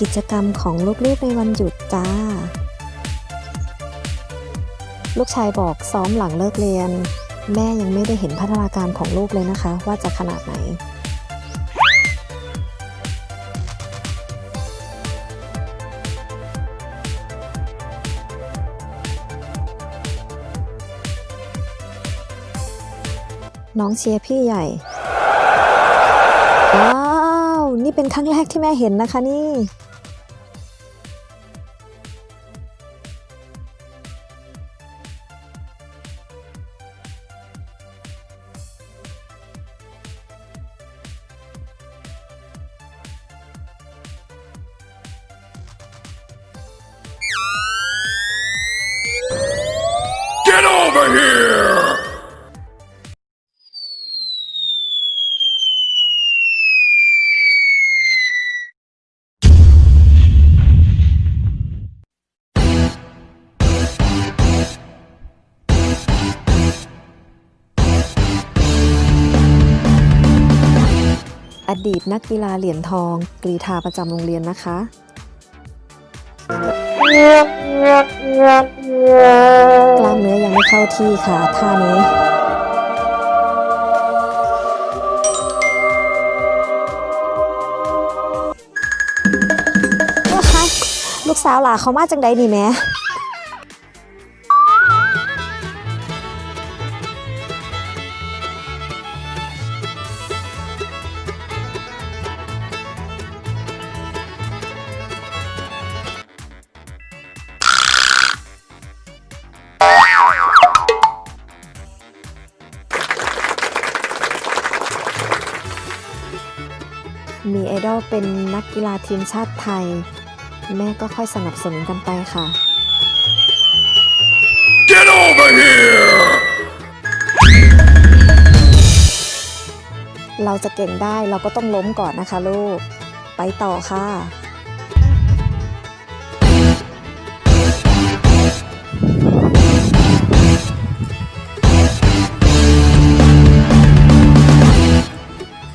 กิจกรรมของลูกๆในวันหยุดจ้า ลูกชายบอกซ้อมหลังเลิกเรียน แม่ยังไม่ได้เห็นพัฒนาการของลูกเลยนะคะ ว่าจะขนาดไหนน้องเชียร์พี่ใหญ่ ว้าว นี่เป็นครั้งแรกที่แม่เห็นนะคะนี่ Get over here! อดีตนักกีฬาเหรียญทอง กรีธาประจำโรงเรียนนะคะ กล้ามเนื้อยังไม่เข้าที่ค่ะท่านี้ลูกสาวหล่าเขามาจังใดนี่แม่ มีไอดอลเป็นนักกีฬาทีมชาติไทย แม่ก็ค่อยสนับสนุนกันไปค่ะ Get over here! เราจะเก่งได้เราก็ต้องล้มก่อนนะคะลูก ไปต่อค่ะ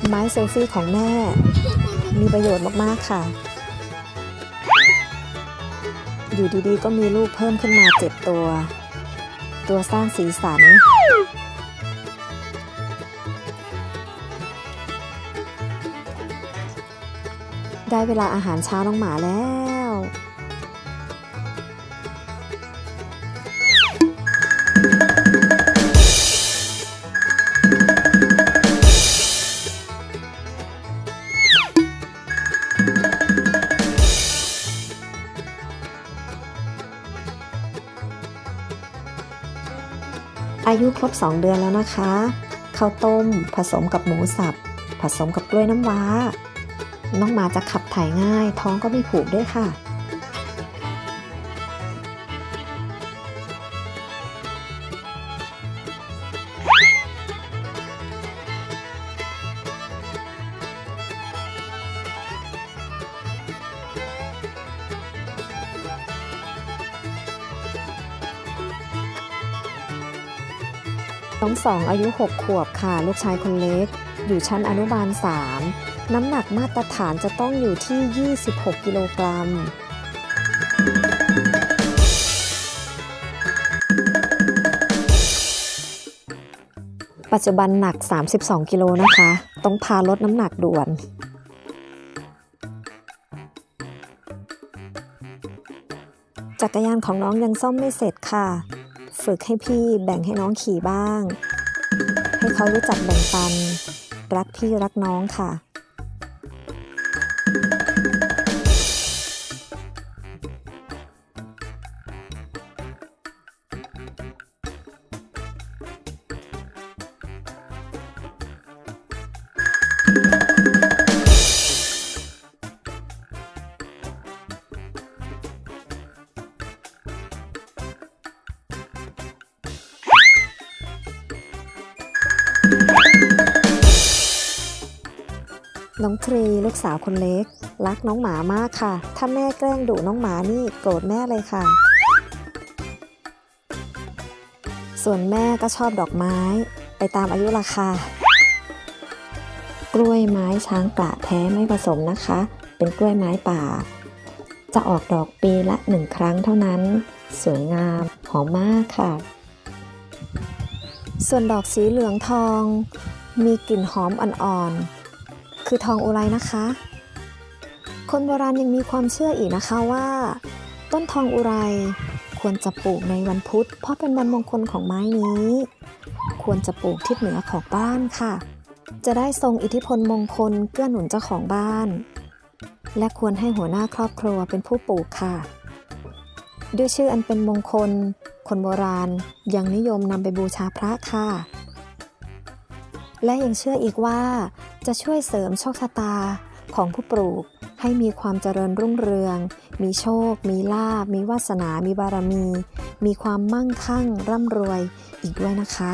ไม้เซลฟี่ของแม่ มีประโยชน์มาก ๆ ค่ะ อยู่ดีๆ ก็มีลูกเพิ่มขึ้นมาเจ็ดตัว ตัวสร้างสีสัน ได้เวลาอาหารเช้าน้องหมาแล้ว อายุครบ 2 เดือนแล้วนะคะข้าวต้ม ผสมกับหมูสับ ผสมกับกล้วยน้ำว้า น้องหมาจะขับถ่ายง่าย ท้องก็ไม่ผูกด้วยค่ะ น้องสองอายุ 6 ขวบค่ะ ลูกชายคนเล็ก อยู่ชั้นอนุบาล 3 น้ำหนักมาตรฐานจะต้องอยู่ที่ 26 กิโลกรัมปัจจุบันหนัก 32 กิโลนะคะ ต้องพาลดน้ำหนักด่วน จักรยานของน้องยังซ่อมไม่เสร็จค่ะ ฝึกให้พี่แบ่งให้น้องขี่บ้าง ให้เขารู้จักแบ่งปัน รักพี่รักน้องค่ะ น้องทรีลูกสาวคนเล็ก รักน้องหมามากค่ะ ถ้าแม่แกล้งดุน้องหมานี่โกรธแม่เลยค่ะ ส่วนแม่ก็ชอบดอกไม้ ไปตามอายุราคากล้วยไม้ช้างป่าแท้ไม่ผสมนะคะ เป็นกล้วยไม้ป่า จะออกดอกปีละหนึ่งครั้งเท่านั้น สวยงามหอมมากค่ะ ส่วนดอกสีเหลืองทอง มีกลิ่นหอมอ่อนๆ คือทองอุไรนะคะ คนโบราณยังมีความเชื่ออีกนะคะว่า ต้นทองอุไรควรจะปลูกในวันพุธ เพราะเป็นวันมงคลของไม้นี้ ควรจะปลูกทิศเหนือของบ้านค่ะ จะได้ทรงอิทธิพลมงคลเกื้อหนุนเจ้าของบ้าน และควรให้หัวหน้าครอบครัวเป็นผู้ปลูกค่ะ ด้วยชื่ออันเป็นมงคล คนโบราณยังนิยมนำไปบูชาพระค่ะ และยังเชื่ออีกว่าจะช่วยเสริมโชคชะตาของผู้ปลูกให้มีความเจริญรุ่งเรือง มีโชค มีลาบ มีวาสนา มีบารมี มีความมั่งคั่ง ร่ำรวยอีกด้วยนะคะ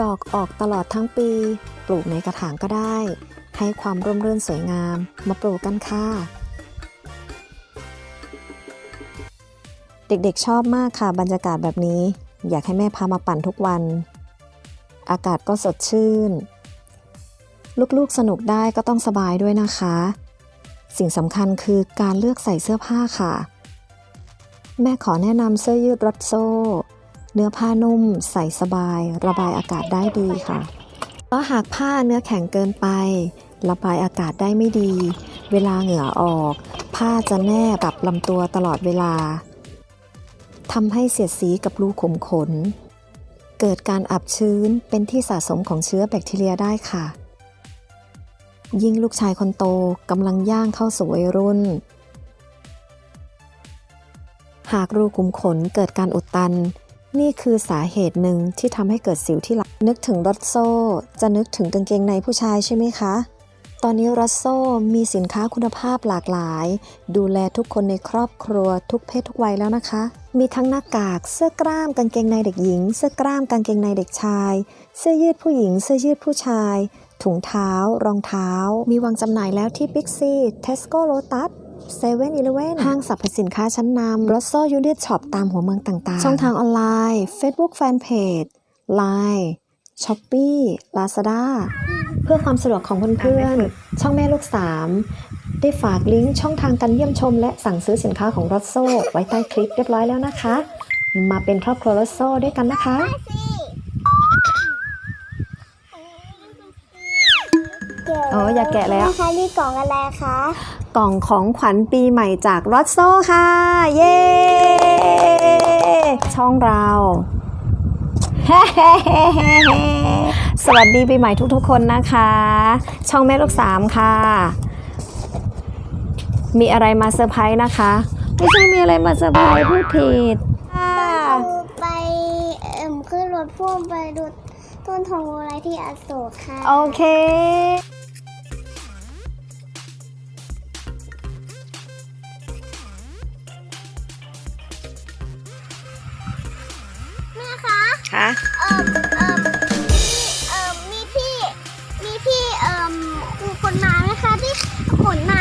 ดอกออกตลอดทั้งปี ปลูกในกระถางก็ได้ ให้ความร่มรื่นสวยงาม มาปลูกกันค่ะ เด็กๆชอบมากค่ะบรรยากาศแบบนี้ อยากให้แม่พามาปั่นทุกวัน อากาศก็สดชื่น ลูกๆสนุกได้ก็ต้องสบายด้วยนะคะ สิ่งสำคัญคือการเลือกใส่เสื้อผ้าค่ะ แม่ขอแนะนำเสื้อยืดรัดโซ่ เนื้อผ้านุ่ม ใส่สบาย ระบายอากาศได้ดีค่ะเพราะหากผ้าเนื้อแข็งเกินไประบายอากาศได้ไม่ดี เวลาเหงื่อออก ผ้าจะแนบกับลำตัวตลอดเวลาทำให้เสียดสีกับรูขุมขน เกิดการอับชื้นเป็นที่สะสมของเชื้อแบคทีเรียได้ค่ะ ยิ่งลูกชายคนโตกำลังย่างเข้าสู่วัยรุ่น หากรูขุมขนเกิดการอุดตัน นี่คือสาเหตุหนึ่งที่ทำให้เกิดสิวที่หลัง นึกถึงรถโซ่ จะนึกถึงกางเกงในผู้ชายใช่ไหมคะ ตอนนี้รถโซ่มีสินค้าคุณภาพหลากหลาย ดูแลทุกคนในครอบครัวทุกเพศทุกวัยแล้วนะคะ มีทั้งหน้ากาก เสื้อกล้ามกางเกงในเด็กหญิง เสื้อกล้ามกางเกงในเด็กชาย เสื้อยืดผู้หญิง เสื้อยืดผู้ชาย ถุงเท้า รองเท้า มีวางจำหน่ายแล้วที่ Big C Tesco Lotus เซเว่นอีเลเว่นห้างสรรพสินค้าชั้นนำรถโซ่ยูนิตช็อปตามหัวเมืองต่างๆ ช่องทางออนไลน์ Facebook Fanpage Line Shopee Lazada เพื่อความสะดวกของเพื่อนๆ ช่องแม่ลูกสาม ได้ฝากลิงก์ช่องทางการเยี่ยมชม และสั่งซื้อสินค้าของรถโซ่ไว้ใต้คลิปเรียบร้อยแล้วนะคะ มาเป็นครอบครัวรถโซ่ด้วยกันนะคะ โอ้อย่าแกะแล้ว นะคะนี่กล่องอะไรคะกล่องของขวัญปีใหม่จากรถโซ่ค่ะ เย้ ช่องเรา สวัสดีปีใหม่ทุกๆคนนะคะ ช่องแม่ลูกสามค่ะ มีอะไรมาเซอร์ไพรส์นะคะ ไม่ใช่มีอะไรมาเซอร์ไพรส์พูดผิดค่ะเราไปเอิ่มขึ้นรถพ่วงไปดูต้นทองอะไรที่อโศกค่ะ โอเคแม่คะค่ะเอิ่มเอิ่มเอิ่มมีพี่ มีพี่เอิ่มครูคนมาไหมคะที่ขนไหน